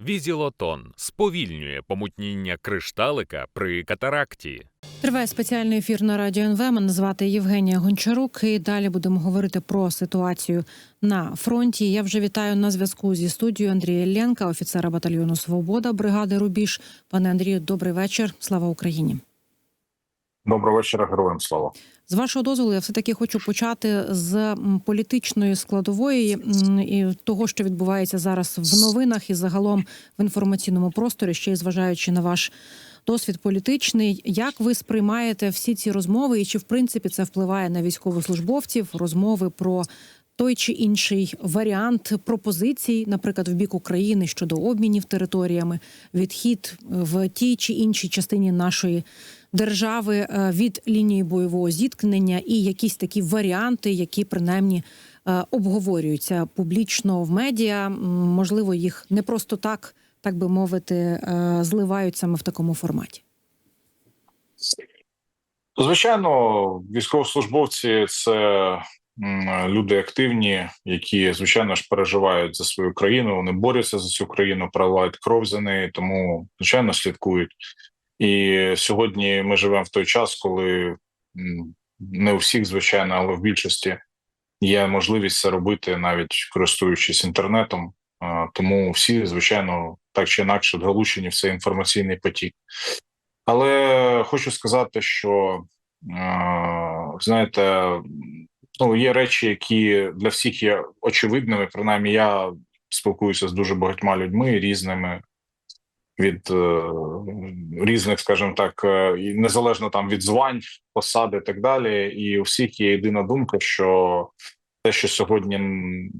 Візілотон сповільнює помутніння кришталика при катаракті. Триває спеціальний ефір на радіо НВ. Мене звати Євгенія Гончарук. І далі будемо говорити про ситуацію на фронті. Я вже вітаю на зв'язку зі студією Андрія Іллєнка, офіцера батальйону Свобода бригади Рубіж. Пане Андрію, добрий вечір. Слава Україні. Доброго вечора, героям слава. З вашого дозволу, я все таки хочу почати з політичної складової і того, що відбувається зараз в новинах і загалом в інформаційному просторі, ще й зважаючи на ваш досвід політичний. Як ви сприймаєте всі ці розмови, і чи в принципі це впливає на військовослужбовців? Розмови про той чи інший варіант пропозицій, наприклад, в бік України щодо обмінів територіями, відхід в тій чи іншій частині нашої держави е, від лінії бойового зіткнення, і якісь такі варіанти, які принаймні е, обговорюються публічно в медіа. Можливо, їх не просто так, так би мовити, е, зливають саме в такому форматі. Звичайно, військовослужбовці це люди активні, які звичайно ж переживають за свою країну. Вони борються за цю країну, проливають кров за неї, тому звичайно слідкують. І сьогодні ми живемо в той час, коли не у всіх, звичайно, але в більшості є можливість це робити, навіть користуючись інтернетом. Тому всі, звичайно, так чи інакше долучені в цей інформаційний потік. Але хочу сказати, що е, знаєте, ну є речі, які для всіх є очевидними. Принаймні, я спілкуюся з дуже багатьма людьми різними від е, різних, скажімо так, е, незалежно там від звань, посади і так далі. І у всіх є єдина думка, що те, що сьогодні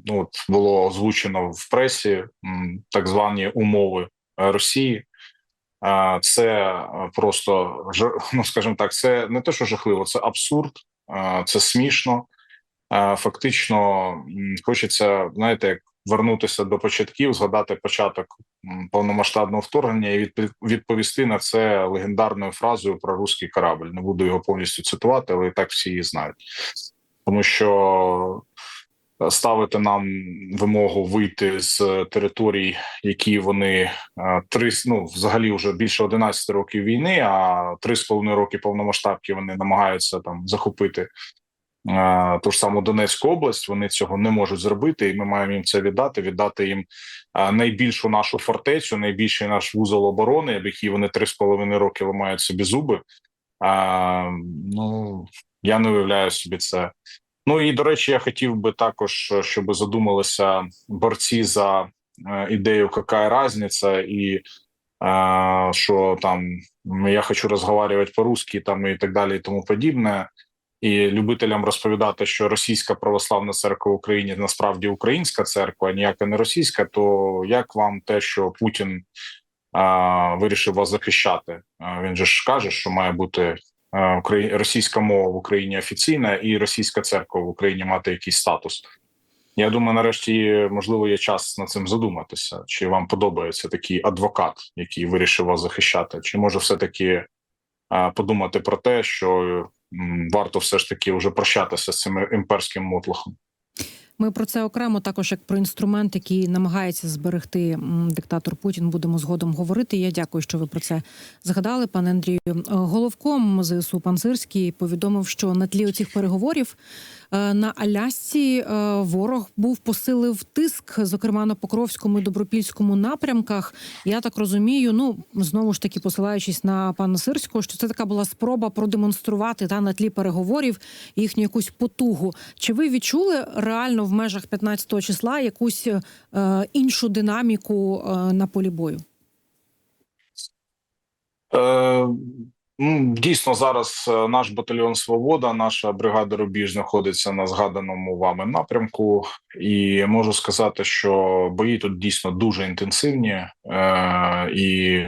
ну, от було озвучено в пресі, так звані умови е, Росії. А, Це е, просто ну, скажімо так, це не те, що жахливо, це абсурд, а, це смішно. Фактично, хочеться, знаєте, як вернутися до початків, згадати початок повномасштабного вторгнення і відповісти на це легендарною фразою про руський корабль. Не буду його повністю цитувати, але і так всі її знають, тому що ставити нам вимогу вийти з територій, які вони е, три ну взагалі вже більше 11 років війни, а три з половиною роки повномасштабки вони намагаються там захопити е, ту ж саму Донецьку область. Вони цього не можуть зробити, і ми маємо їм це віддати. Віддати їм найбільшу нашу фортецю, найбільший наш вузол оборони, в який вони три з половиною роки ламають собі зуби. Е, ну я не уявляю собі це. Ну і до речі, я хотів би також, щоб задумалися борці за е, ідею «Какая разниця?» і що там я хочу розговорювати по-русски, там і так далі, і тому подібне. І любителям розповідати, що російська православна церква в Україні насправді українська церква, а ніяка не російська. То як вам те, що Путін а, вирішив вас захищати? А, він же ж каже, що має бути Украї- російська мова в Україні офіційна і російська церква в Україні мати якийсь статус. Я думаю, нарешті можливо є час над цим задуматися. Чи вам подобається такий адвокат, який вирішив вас захищати? Чи може все таки подумати про те, що варто все ж таки вже прощатися з цим імперським мотлохом? Ми про це окремо також як про інструмент, який намагається зберегти диктатор Путін. Будемо згодом говорити. Я дякую, що ви про це згадали, пане Андрію. Е, Головком ЗСУ пан Сирський повідомив, що на тлі оцих переговорів е, на Алясці е, ворог був посилив тиск, зокрема на Покровському і Добропільському напрямках. Я так розумію. Ну знову ж таки, посилаючись на пана Сирського, що це така була спроба продемонструвати та на тлі переговорів їхню якусь потугу. Чи ви відчули реально в межах 15 числа якусь е, іншу динаміку е, на полі бою? Е, дійсно, зараз е, наш батальйон Свобода, наша бригада Рубіж знаходиться на згаданому вами напрямку, і можу сказати, що бої тут дійсно дуже інтенсивні, е, і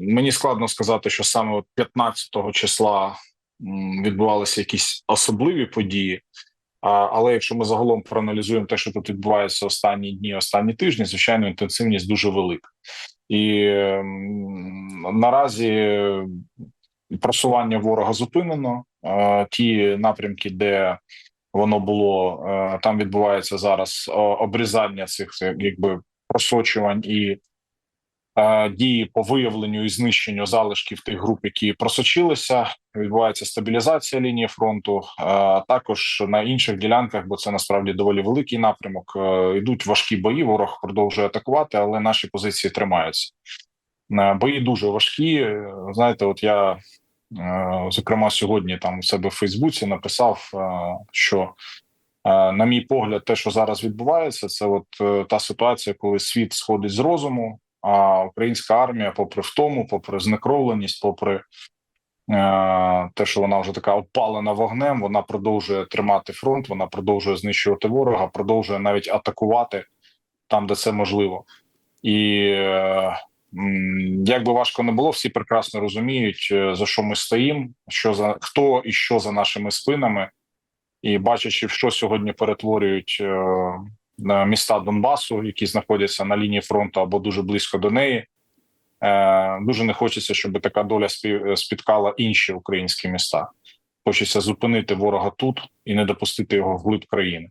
мені складно сказати, що саме от 15 числа відбувалися якісь особливі події. Але якщо ми загалом проаналізуємо те, що тут відбувається останні дні, останні тижні, звичайно, інтенсивність дуже велика. І наразі просування ворога зупинено. Ті напрямки, де воно було, е, там відбувається зараз обрізання цих якби просочувань і дії по виявленню і знищенню залишків тих груп, які просочилися. Відбувається стабілізація лінії фронту. е, А також на інших ділянках, бо це насправді доволі великий напрямок. е, Йдуть важкі бої. Ворог продовжує атакувати, але наші позиції тримаються. Е, Бої дуже важкі. Е, Знаєте, от я е, зокрема сьогодні там у себе в Фейсбуці написав, е, що Е, На мій погляд, те, що зараз відбувається, це от е, та ситуація, коли світ сходить з розуму, а українська армія, попри втому, попри знекровленість, попри е, те, що вона вже така опалена вогнем, вона продовжує тримати фронт, вона продовжує знищувати ворога, продовжує навіть атакувати там, де це можливо. І е, як би важко не було, всі прекрасно розуміють, е, за що ми стоїмо, що за хто і що за нашими спинами. І бачачи, в що сьогодні перетворюють міста Донбасу, які знаходяться на лінії фронту або дуже близько до неї, е, дуже не хочеться, щоб така доля спіткала інші українські міста. Хочеться зупинити ворога тут і не допустити його вглиб країни.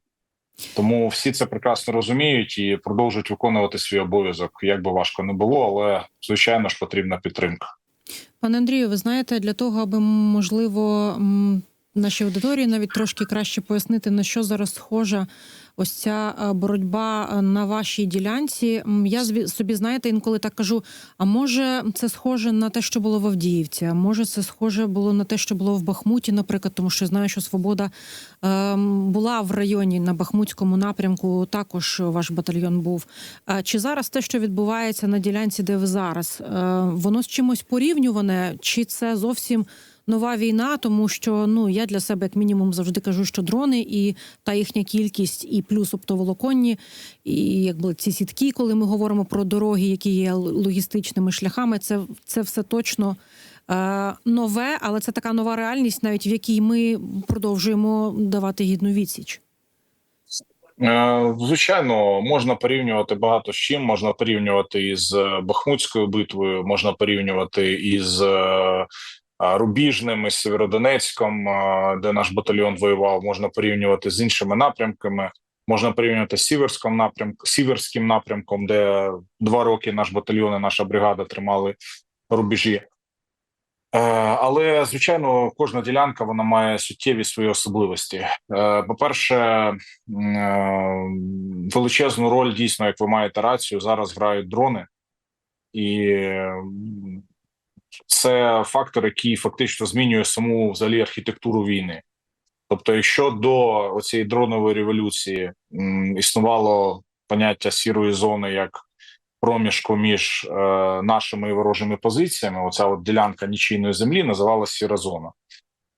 Тому всі це прекрасно розуміють і продовжують виконувати свій обов'язок, як би важко не було, але звичайно ж потрібна підтримка. Пане Андрію, ви знаєте, для того, аби можливо нашій аудиторії навіть трошки краще пояснити, на що зараз схожа ось ця е, боротьба е, на вашій ділянці. Я собі знаєте, інколи так кажу: а може, це схоже на те, що було в Авдіївці, а може, це схоже було на те, що було в Бахмуті, наприклад, тому що знаю, що Свобода ем, була в районі на Бахмутському напрямку. Також ваш батальйон був. А Чи зараз те, що відбувається на ділянці, де ви зараз, е, воно з чимось порівнюване, чи це зовсім нова війна? Тому що ну я для себе, як мінімум, завжди кажу, що дрони і та їхня кількість, і плюс оптоволоконні, і якби ці сітки, коли ми говоримо про дороги, які є логістичними шляхами, це, це все точно. е, Нове, але це така нова реальність, навіть в якій ми продовжуємо давати гідну відсіч. Е, Звичайно, можна порівнювати багато з чим. Можна порівнювати із е, Бахмутською битвою, можна порівнювати із Рубіжним, із Сєвєродонецьком, де наш батальйон воював. Можна порівнювати з іншими напрямками. Можна порівнювати з Сіверським напрямком, Сіверським напрямком, де два роки наш батальйон і наша бригада тримали рубежі. Е, Але звичайно, кожна ділянка вона має суттєві свої особливості. Е, По-перше, е, величезну роль дійсно, як ви маєте рацію, зараз грають дрони, і це фактор, який фактично змінює саму взагалі архітектуру війни. Тобто, якщо до цієї дронової революції м, існувало поняття сірої зони як проміжку між е, нашими і ворожими позиціями, оця от ділянка нічийної землі називалася сіра зона.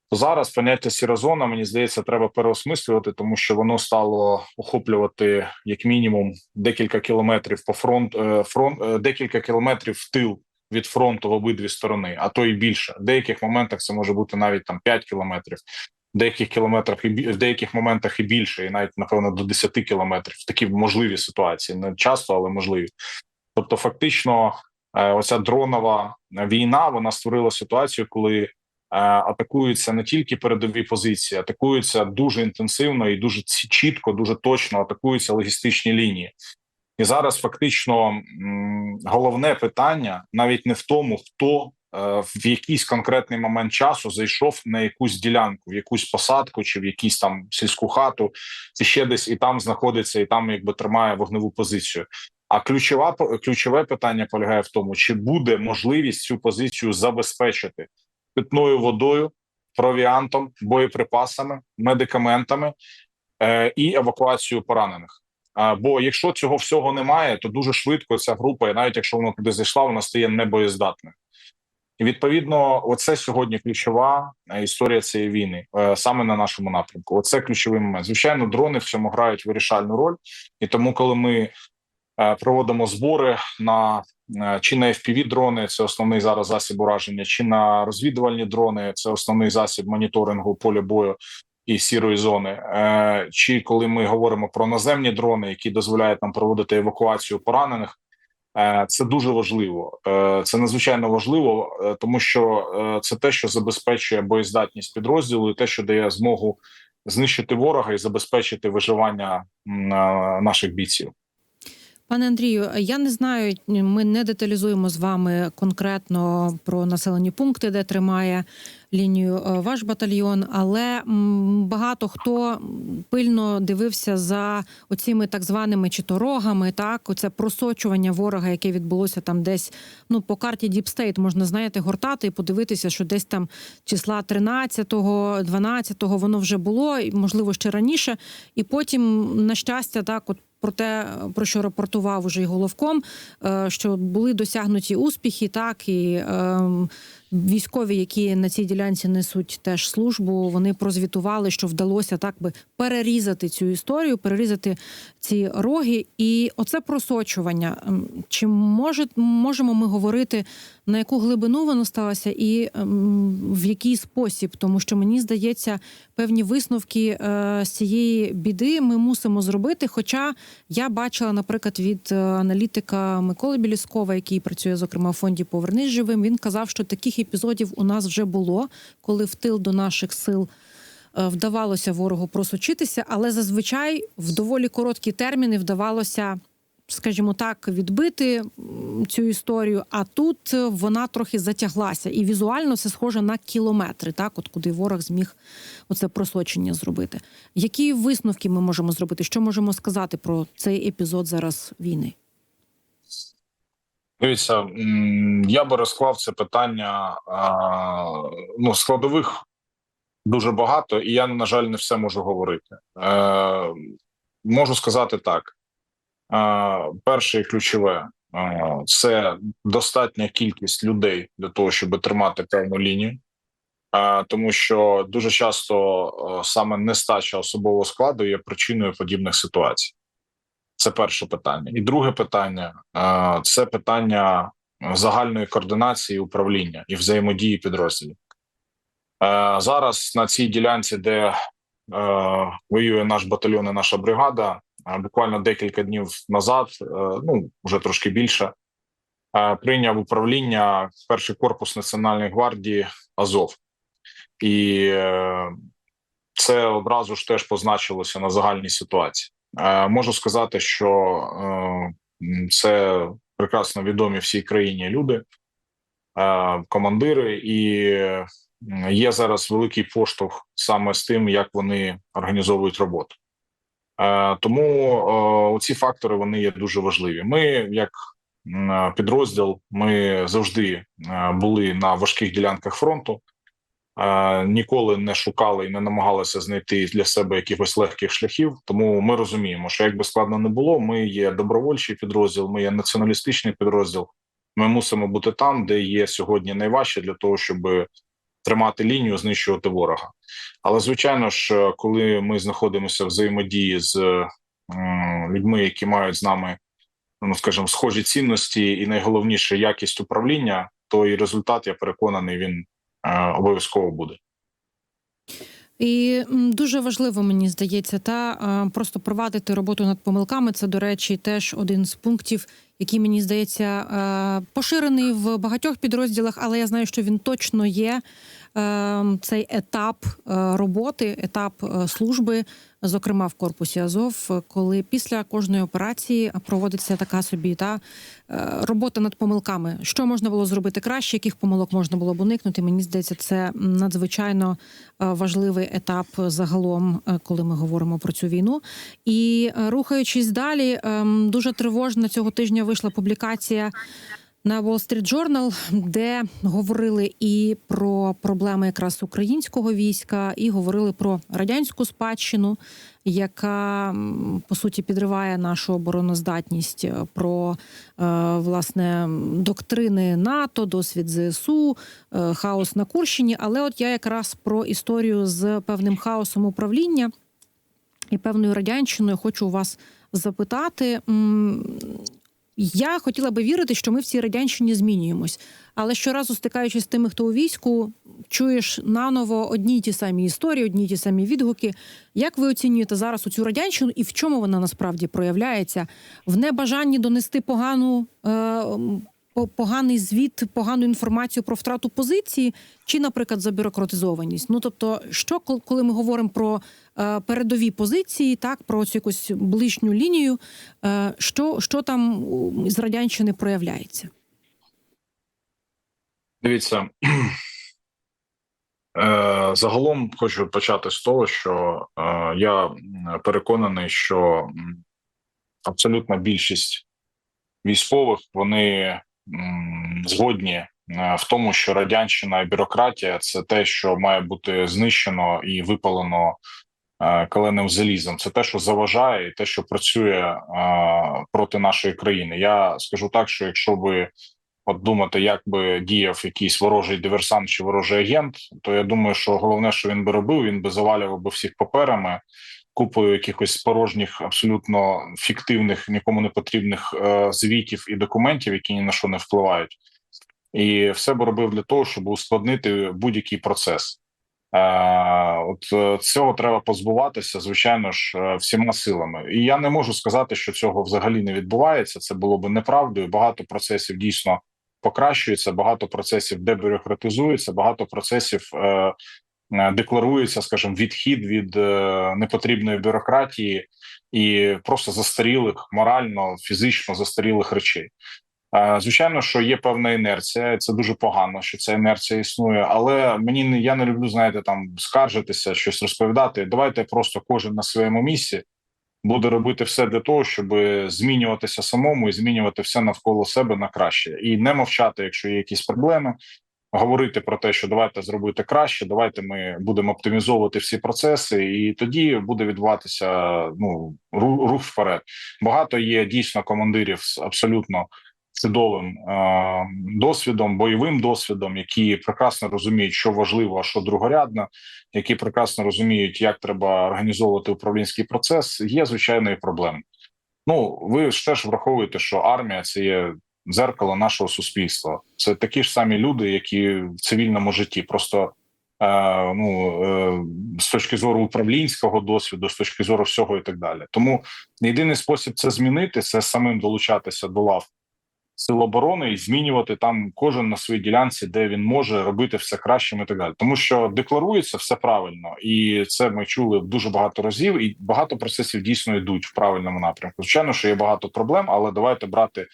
То зараз поняття сіра зона, мені здається, треба переосмислювати, тому що воно стало охоплювати як мінімум декілька кілометрів по фронт, е, фронт е, декілька кілометрів в тил від фронту в обидві сторони, а то і більше. В деяких моментах це може бути навіть там 5 кілометрів, в деяких кілометрах і в деяких моментах і більше, і навіть напевно до 10 кілометрів. Такі можливі ситуації, не часто, але можливі. Тобто, фактично, е, оця дронова війна вона створила ситуацію, коли е, атакуються не тільки передові позиції, атакуються дуже інтенсивно і дуже чітко, дуже точно атакуються логістичні лінії. І зараз фактично головне питання навіть не в тому, хто е, в якийсь конкретний момент часу зайшов на якусь ділянку, в якусь посадку чи в якусь там сільську хату, чи ще десь і там знаходиться, і там якби тримає вогневу позицію. А ключова ключове питання полягає в тому, чи буде можливість цю позицію забезпечити питною водою, провіантом, боєприпасами, медикаментами е, і евакуацією поранених. Бо якщо цього всього немає, то дуже швидко ця група, і навіть якщо вона туди зайшла, вона стає небоєздатною. І відповідно, оце сьогодні ключова е, історія цієї війни е, саме на нашому напрямку. Оце ключовий момент. Звичайно, дрони в цьому грають вирішальну роль, і тому, коли ми е, проводимо збори на чи на fpv дрони, це основний зараз засіб ураження, чи на розвідувальні дрони, це основний засіб моніторингу поля бою і сірої зони. Е, Чи коли ми говоримо про наземні дрони, які дозволяють нам проводити евакуацію поранених. Е, Це дуже важливо. Е, Це надзвичайно важливо, тому що це те, що забезпечує боєздатність підрозділу, і те, що дає змогу знищити ворога і забезпечити виживання наших бійців. Пане Андрію, я не знаю, ми не деталізуємо з вами конкретно про населені пункти, де тримає лінію е, ваш батальйон, але багато хто пильно дивився за оціми так званими читорогами, так оце просочування ворога, яке відбулося там десь. Ну по карті Діпстейт можна знаєте, гортати і подивитися, що десь там числа 13-го, 12-го воно вже було, і, можливо, ще раніше. І потім, на щастя, так от. Про те, про що рапортував уже й головком, е, що були досягнуті успіхи, так і ем, військові, які на цій ділянці несуть теж службу, вони прозвітували, що вдалося так би перерізати цю історію, перерізати ці роги. І оце просочування. Ем, Чи може, можемо ми говорити, на яку глибину воно сталося, і ем, в який спосіб? Тому що мені здається, певні висновки е, з цієї біди ми мусимо зробити. Хоча я бачила, наприклад, від е, аналітика Миколи Біліскова, який працює зокрема в фонді Повернись живим. Він казав, що таких епізодів у нас вже було, коли в тил до наших сил. е, Вдавалося ворогу просочитися, але зазвичай в доволі короткі терміни вдавалося, скажімо так, відбити цю історію. А тут е, вона трохи затяглася, і візуально це схоже на кілометри, так, от куди ворог зміг оце просочення зробити. Які висновки ми можемо зробити? Що можемо сказати про цей епізод зараз війни? Дивіться, я би розклав це питання. Ну, складових дуже багато, і я, на жаль, не все можу говорити. Е, Можу сказати так: Е, перше і ключове е, це достатня кількість людей для того, щоб тримати певну лінію. Тому що дуже часто саме нестача особового складу є причиною подібних ситуацій. Це перше питання. І друге питання е, це питання загальної координації управління і взаємодії підрозділів. Е, Зараз на цій ділянці, де е, воює наш батальйон і наша бригада, буквально декілька днів назад, ну вже трошки більше, прийняв управління перший корпус Національної гвардії Азов, і це одразу ж теж позначилося на загальній ситуації. Е, Можу сказати, що е, це прекрасно відомі всій країні люди, е, командири, і є зараз великий поштовх саме з тим, як вони організовують роботу. Тому ці фактори вони є дуже важливі. Ми, як підрозділ, ми завжди були на важких ділянках фронту. Е, Ніколи не шукали і не намагалися знайти для себе якихось легких шляхів. Тому ми розуміємо, що як би складно не було, ми є добровольчий підрозділ, ми є націоналістичний підрозділ. Ми мусимо бути там, де є сьогодні найважче для того, щоб тримати лінію, знищувати ворога. Але звичайно ж, коли ми знаходимося в взаємодії з людьми, які мають з нами, ну скажімо, схожі цінності, і найголовніше якість управління, то і результат, я переконаний, він е, обов'язково буде. І дуже важливо, мені здається, та просто провадити роботу над помилками. Це, до речі, теж один з пунктів, який мені здається поширений в багатьох підрозділах, але я знаю, що він точно є. Цей етап роботи, етап служби, зокрема в корпусі Азов, коли після кожної операції проводиться така собі та робота над помилками. Що можна було зробити краще, яких помилок можна було б уникнути? Мені здається, це надзвичайно е, важливий етап загалом, е, коли ми говоримо про цю війну. І е, рухаючись далі, ем, дуже тривожно цього тижня вийшла публікація. На Wall Street Journal, де говорили і про проблеми якраз українського війська, і говорили про радянську спадщину, яка по суті підриває нашу обороноздатність, е, про е, власне доктрини НАТО, досвід ЗСУ, е, хаос на Курщині. Але от я якраз про історію з певним хаосом управління і певною радянщиною хочу у вас запитати. Я хотіла би вірити, що ми в цій радянщині змінюємось. Але щоразу стикаючись з тими, хто у війську, чуєш наново одні й ті самі історії, одні й ті самі відгуки. Як ви оцінюєте зараз у цю радянщину і в чому вона насправді проявляється? В небажанні донести погану, е, поганий звіт, погану інформацію про втрату позиції, чи, наприклад, забюрократизованість? Ну тобто, що коли ми говоримо про е, передові позиції, так про цю якусь ближню лінію, е, що, що там з радянщини проявляється? Дивіться. Е, Загалом хочу почати з того, що я переконаний, що абсолютна більшість військових вони згодні е, в тому, що радянщина і бюрократія це те, що має бути знищено і випалено е, каленим залізом. Це те, що заважає, і те, що працює е, проти нашої країни. Я скажу так, що якщо би от думати, як би діяв якийсь ворожий диверсант чи ворожий агент, то я думаю, що головне, що він би робив, він би завалював би всіх паперами, купою якихось порожніх, абсолютно фіктивних, нікому не потрібних е, звітів і документів, які ні на що не впливають, і все би робив для того, щоб ускладнити будь-який процес. Е, от е, цього треба позбуватися, звичайно ж, всіма силами. І я не можу сказати, що цього взагалі не відбувається. Це було би неправдою. Багато процесів дійсно покращується, багато процесів дебюрократизується, багато процесів декларується, скажімо, відхід від е, непотрібної бюрократії і просто застарілих морально, фізично застарілих речей. Е, Звичайно, що є певна інерція, це дуже погано, що ця інерція існує. Але мені не я не люблю, знаєте, там скаржитися, щось розповідати. Давайте просто кожен на своєму місці буде робити все для того, щоб змінюватися самому і змінювати все навколо себе на краще, і не мовчати, якщо є якісь проблеми. Говорити про те, що давайте зробити краще, давайте ми будемо оптимізовувати всі процеси, і тоді буде відбуватися ну рух вперед. Багато є дійсно командирів з абсолютно чудовим е, досвідом, бойовим досвідом, які прекрасно розуміють, що важливо, а що другорядно, які прекрасно розуміють, як треба організовувати управлінський процес. Є звичайно і проблеми. Ну ви ж теж враховуєте, що армія це є дзеркало нашого суспільства. Це такі ж самі люди, які в цивільному житті. Просто е, ну е, з точки зору управлінського досвіду, з точки зору всього і так далі. Тому єдиний спосіб це змінити це самим долучатися до лав сил оборони і змінювати там кожен на своїй ділянці, де він може робити все кращим і так далі. Тому що декларується все правильно, і це ми чули дуже багато разів, і багато процесів дійсно йдуть в правильному напрямку. Звичайно, що є багато проблем, але давайте брати.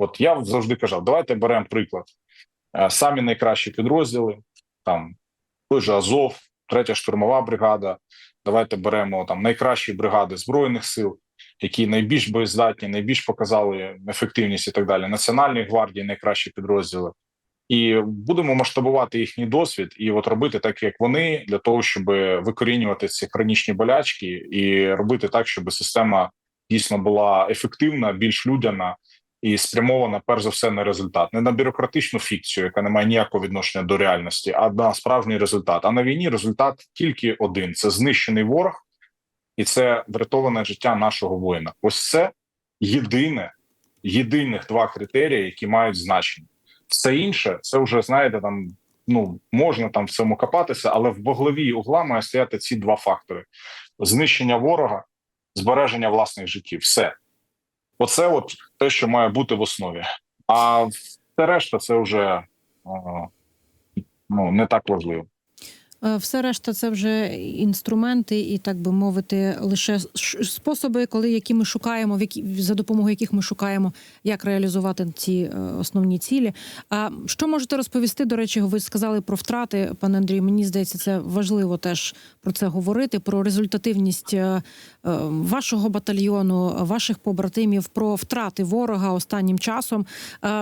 От я завжди казав, давайте беремо приклад. Е, Самі найкращі підрозділи, там той же Азов, третя штурмова бригада. Давайте беремо там найкращі бригади збройних сил, які найбільш боєздатні, найбільш показали ефективність і так далі. Національної гвардії найкращі підрозділи. І будемо масштабувати їхній досвід і от робити так, як вони, для того, щоб викорінювати ці хронічні болячки, і робити так, щоб система дійсно була ефективна, більш людяна і спрямована перш за все на результат, не на бюрократичну фікцію, яка не має ніякого відношення до реальності, а на справжній результат. А на війні результат тільки один: це знищений ворог, і це врятоване життя нашого воїна. Ось це єдине, єдиних два критерії, які мають значення. Все інше, це вже знаєте, там ну можна там в цьому копатися, але в богловій угла має стояти ці два фактори: знищення ворога, збереження власних життів. Все. Оце от те, що має бути в основі. А все решта, це вже ну не так важливо. Е, Все решта, це вже інструменти, і так би мовити, лише способи, коли які ми шукаємо, в які за допомогою яких ми шукаємо, як реалізувати ці е, основні цілі. А що можете розповісти? До речі, ви сказали про втрати, пане Андрію. Мені здається, це важливо теж про це говорити. Про результативність е, вашого батальйону, ваших побратимів, про втрати ворога останнім часом.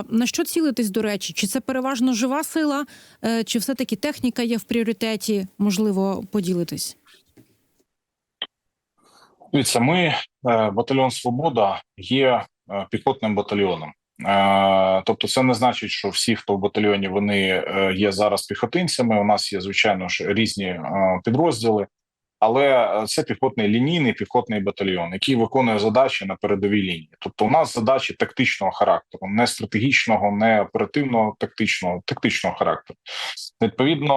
На що цілитесь, до речі? Чи це переважно жива сила, чи все таки техніка є в пріоритеті? Можливо, поділитись. Дивіться, ми е, батальйон Свобода є е, піхотним батальйоном. Е, Тобто, це не значить, що всі, хто в батальйоні, вони є зараз піхотинцями. У нас є звичайно ж різні підрозділи, але е, це піхотний лінійний піхотний батальйон, який виконує задачі на передовій лінії. Тобто, у нас задачі тактичного характеру, не стратегічного, не оперативного, тактичного, тактичного характеру. Відповідно,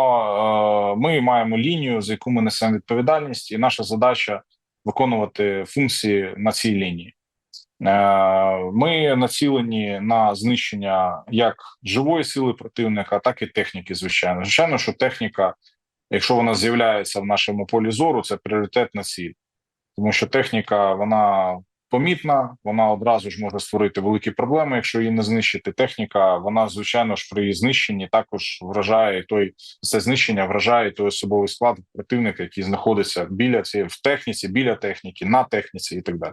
е, ми маємо лінію, за яку ми несемо відповідальність, і наша задача виконувати функції на цій лінії. Е, Ми націлені на знищення як живої сили противника, так і техніки. Звичайно, звичайно, що техніка, якщо вона з'являється в нашому полі зору, це пріоритетна ціль, тому що техніка вона помітна, вона одразу ж може створити великі проблеми, якщо її не знищити. Техніка, вона звичайно ж при її знищенні також вражає той це знищення, вражає той особовий склад противника, який знаходиться біля цієї в техніці, біля техніки, на техніці і так далі.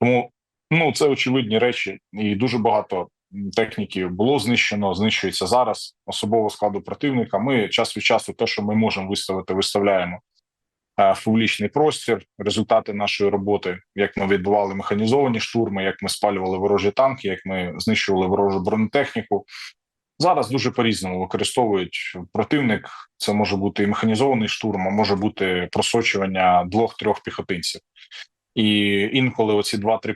Тому ну це очевидні речі, і дуже багато техніки було знищено, знищується зараз особового складу противника. Ми час від часу, те, що ми можемо виставити, виставляємо е, в публічний простір. Результати нашої роботи, як ми відбували механізовані штурми, як ми спалювали ворожі танки, як ми знищували ворожу бронетехніку. Зараз дуже по-різному використовують противник. Це може бути і механізований штурм, а може бути просочування двох-трьох піхотинців. І інколи оці два-три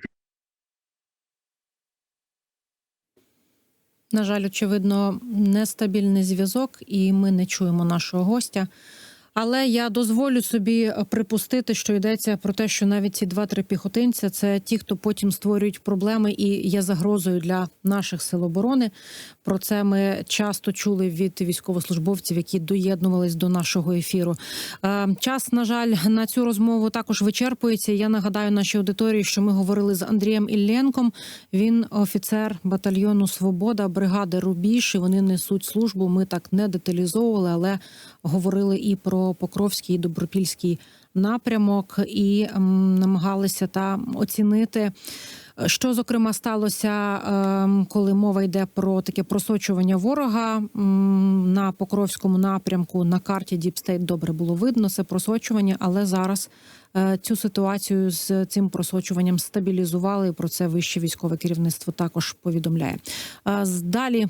На жаль, очевидно, нестабільний зв'язок, і ми не чуємо нашого гостя. Але я дозволю собі припустити, що йдеться про те, що навіть ці два-три піхотинця це ті, хто потім створюють проблеми і є загрозою для наших сил оборони. Про це ми часто чули від військовослужбовців, які доєднувались до нашого ефіру. Е, Час, на жаль, на цю розмову також вичерпується. Я нагадаю нашій аудиторії, що ми говорили з Андрієм Ілленком. Він офіцер батальйону Свобода бригади Рубіж. І вони несуть службу. Ми так не деталізовували, але говорили і про Покровський і Добропільський напрямок, і намагалися та оцінити. Що зокрема сталося, ем, коли мова йде про таке просочування ворога на Покровському напрямку на карті State добре було видно це просочування, але зараз е, цю ситуацію з цим просочуванням стабілізували. Про це вище військове керівництво також повідомляє. Е, Далі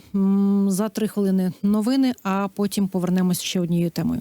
за три хвилини новини, а потім повернемось ще однією темою.